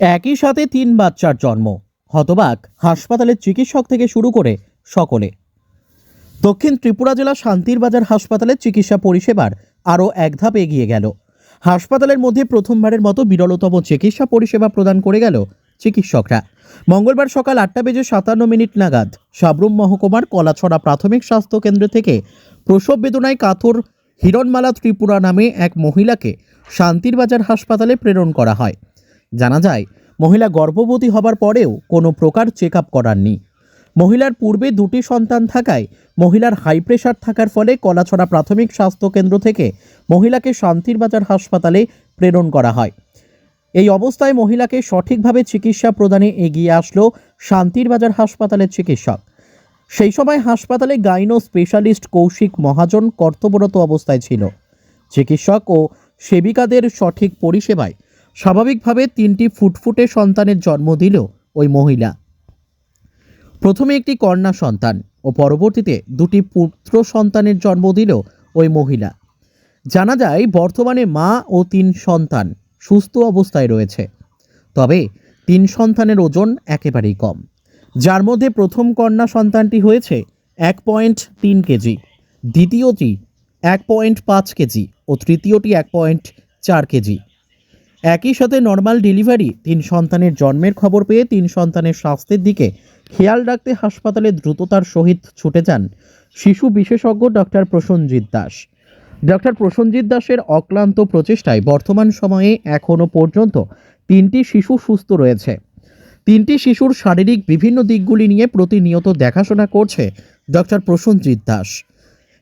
একই সাথে তিন বাচ্চার জন্ম। হতবাক, হাসপাতালের চিকিৎসক থেকে শুরু করে সকলে। দক্ষিণ ত্রিপুরা জেলা শান্তির বাজার হাসপাতালের চিকিৎসা পরিষেবার আরও এক ধাপ এগিয়ে গেল। হাসপাতালের মধ্যে প্রথমবারের মতো বিরলতম চিকিৎসা পরিষেবা প্রদান করে গেল চিকিৎসকরা। মঙ্গলবার সকাল আটটা বেজে সাতান্ন মিনিট নাগাদ সাবরুম মহকুমার কলাছড়া প্রাথমিক স্বাস্থ্য কেন্দ্র থেকে প্রসব বেদনায় কাতর হিরণমালা ত্রিপুরা নামে এক মহিলাকে শান্তির বাজার হাসপাতালে প্রেরণ করা হয়। জানা যায়, মহিলা গর্ভবতী হবার পরেও কোনো প্রকার চেক আপ করাননি। মহিলার পূর্বে দুটি সন্তান থাকায় মহিলার হাই প্রেশার থাকার ফলে কলাছড়া প্রাথমিক স্বাস্থ্য কেন্দ্র থেকে মহিলাকে শান্তির বাজার হাসপাতালে প্রেরণ করা হয়। এই অবস্থায় মহিলাকে সঠিকভাবে চিকিৎসা প্রদানে এগিয়ে আসলো শান্তির বাজার হাসপাতালের চিকিৎসক। সেই সময় হাসপাতালে গাইনো স্পেশালিস্ট কৌশিক মহাজন কর্তব্যরত অবস্থায় ছিল। চিকিৎসক ও সেবিকাদের সঠিক পরিষেবায় স্বাভাবিকভাবে তিনটি ফুটফুটে সন্তানের জন্ম দিল ওই মহিলা। প্রথমে একটি কন্যা সন্তান ও পরবর্তীতে দুটি পুত্র সন্তানের জন্ম দিল ওই মহিলা। জানা যায়, বর্তমানে মা ও তিন সন্তান সুস্থ অবস্থায় রয়েছে। তবে তিন সন্তানের ওজন একেবারেই কম। যার মধ্যে প্রথম কন্যা সন্তানটি হয়েছে এক পয়েন্ট তিন কেজি, দ্বিতীয়টি এক পয়েন্ট পাঁচ কেজি ও তৃতীয়টি এক পয়েন্ট চার কেজি। একই সাথে নর্মাল ডেলিভারি তিন সন্তানের জন্মের খবর পেয়ে তিন সন্তানের স্বাস্থ্যের দিকে খেয়াল রাখতে হাসপাতালে দ্রুততার সহিত ছুটে যান শিশু বিশেষজ্ঞ ডক্টর প্রসঞ্জিৎ দাস। ডক্টর প্রসঞ্জিৎ দাসের অক্লান্ত প্রচেষ্টায় বর্তমান সময়ে এখনও পর্যন্ত তিনটি শিশু সুস্থ রয়েছে। তিনটি শিশুর শারীরিক বিভিন্ন দিকগুলি নিয়ে প্রতিনিয়ত দেখাশোনা করছে ডক্টর প্রসঞ্জিৎ দাস।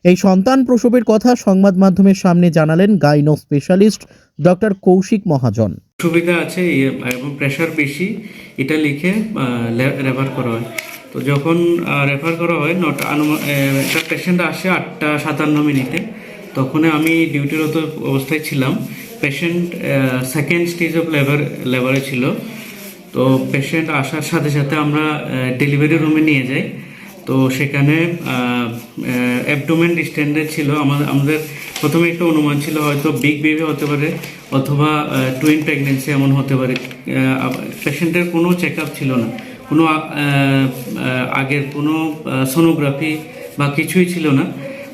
এই সন্তান প্রসবের কথা সংবাদ মাধ্যমের সামনে জানালেন gyno specialist doctor Kaushik Mahajan. সুবিধা আছে এবং প্রেশার বেশি, এটা লিখে রেফার করা হয়। তো যখন রেফার করা হয়, নটা একটা পেশেন্ট আসে আটটা সাতান্ন মিনিটে, তখন আমি ডিউটিরত অবস্থায় ছিলাম। Patient second stage of labour লেবারে ছিল। তো পেশেন্ট আসার সাথে সাথে আমরা ডেলিভারি রুমে নিয়ে যাই। তো সেখানে অ্যাবডোমেন ডিস্টেন্ডেড ছিল। আমাদের আমাদের প্রথমে একটা অনুমান ছিল হয়তো বিগ বেবি হতে পারে অথবা টুইন প্রেগনেন্সি এমন হতে পারে। পেশেন্টের কোনো চেক ছিল না। কোনো আগের কোনো সোনোগ্রাফি বা কিছুই ছিল না।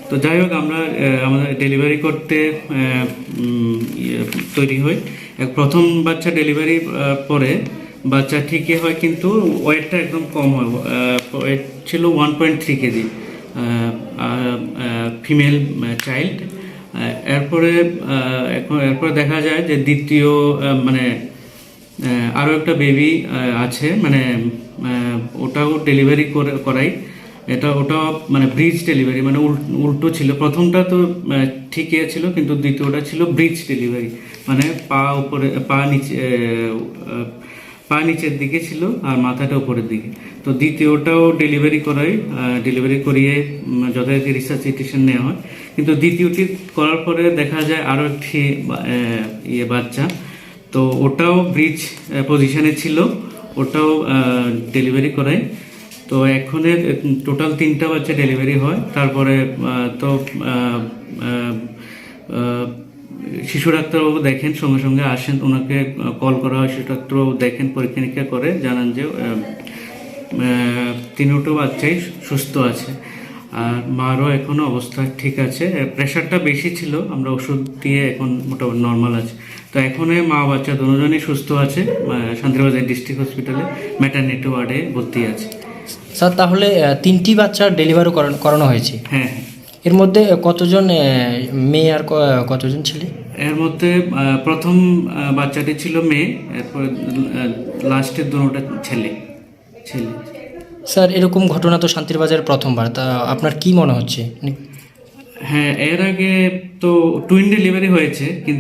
তো যাই হোক আমরা আমাদের ডেলিভারি করতে ইয়ে, তৈরি হই। প্রথম বাচ্চা ডেলিভারি পরে বাচ্চা ঠিকই হয়, কিন্তু ওয়েটটা একদম কম হয়। ওয়েট ছিল one point three KG. Female child এরপরে এখন এরপরে দেখা যায় যে দ্বিতীয় মানে আরও একটা বেবি আছে। মানে ওটাও ডেলিভারি করে, করাই। এটা ওটা মানে ব্রিজ ডেলিভারি মানে উল- উল্টো ছিল। প্রথমটা তো ঠিকই ছিল, কিন্তু দ্বিতীয়টা ছিল ব্রিজ ডেলিভারি মানে পা উপরে, পা নিচে পা নিচের দিকে ছিল আর মাথাটা উপরের দিকে। তো দ্বিতীয়টাও ডেলিভারি করাই ডেলিভারি করিয়ে উম, রিসার্চ রিসার্চিটেশন নেওয়া হয়। কিন্তু দ্বিতীয়টি করার পরে দেখা যায় আরও একটি ইয়ে বাচ্চা। তো ওটাও ব্রিজ পজিশনে ছিল ওটাও ডেলিভারি করাই। তো এখন টোটাল তিনটা বাচ্চা ডেলিভারি হয়। তারপরে তো শিশু ডাক্তারবাবু দেখেন সঙ্গে সঙ্গে আসেন ওনাকে কল করা হয় শিশু ডাক্তারবাবু দেখেন পরীক্ষা নিরীক্ষা করে জানান যে তিনোটো বাচ্চাই সুস্থ আছে আর মারও এখনও অবস্থা ঠিক আছে। প্রেশারটা বেশি ছিল আমরা ওষুধ দিয়ে এখন মোটামুটি নর্মাল আছে। তো এখন মা বাচ্চা দুজনই সুস্থ আছে শান্তিবাজার ডিস্ট্রিক্ট হসপিটালে ম্যাটারনিটি ওয়ার্ডে ভর্তি আছে। স্যার তাহলে তিনটি বাচ্চার ডেলিভারি করানো হয়েছে? হ্যাঁ। এর মধ্যে কতজন মেয়ে আর কতজন ছেলে? এর মধ্যে প্রথম বাচ্চাটি ছিল মেয়ে এরপর লাস্টের দুটা ছেলে ছেলে। স্যার এরকম ঘটনা তো শান্তির বাজারের প্রথমবার তা আপনার কি মনে হচ্ছে? হ্যাঁ এর আগে তো টুইন ডেলিভারি হয়েছে কিন্তু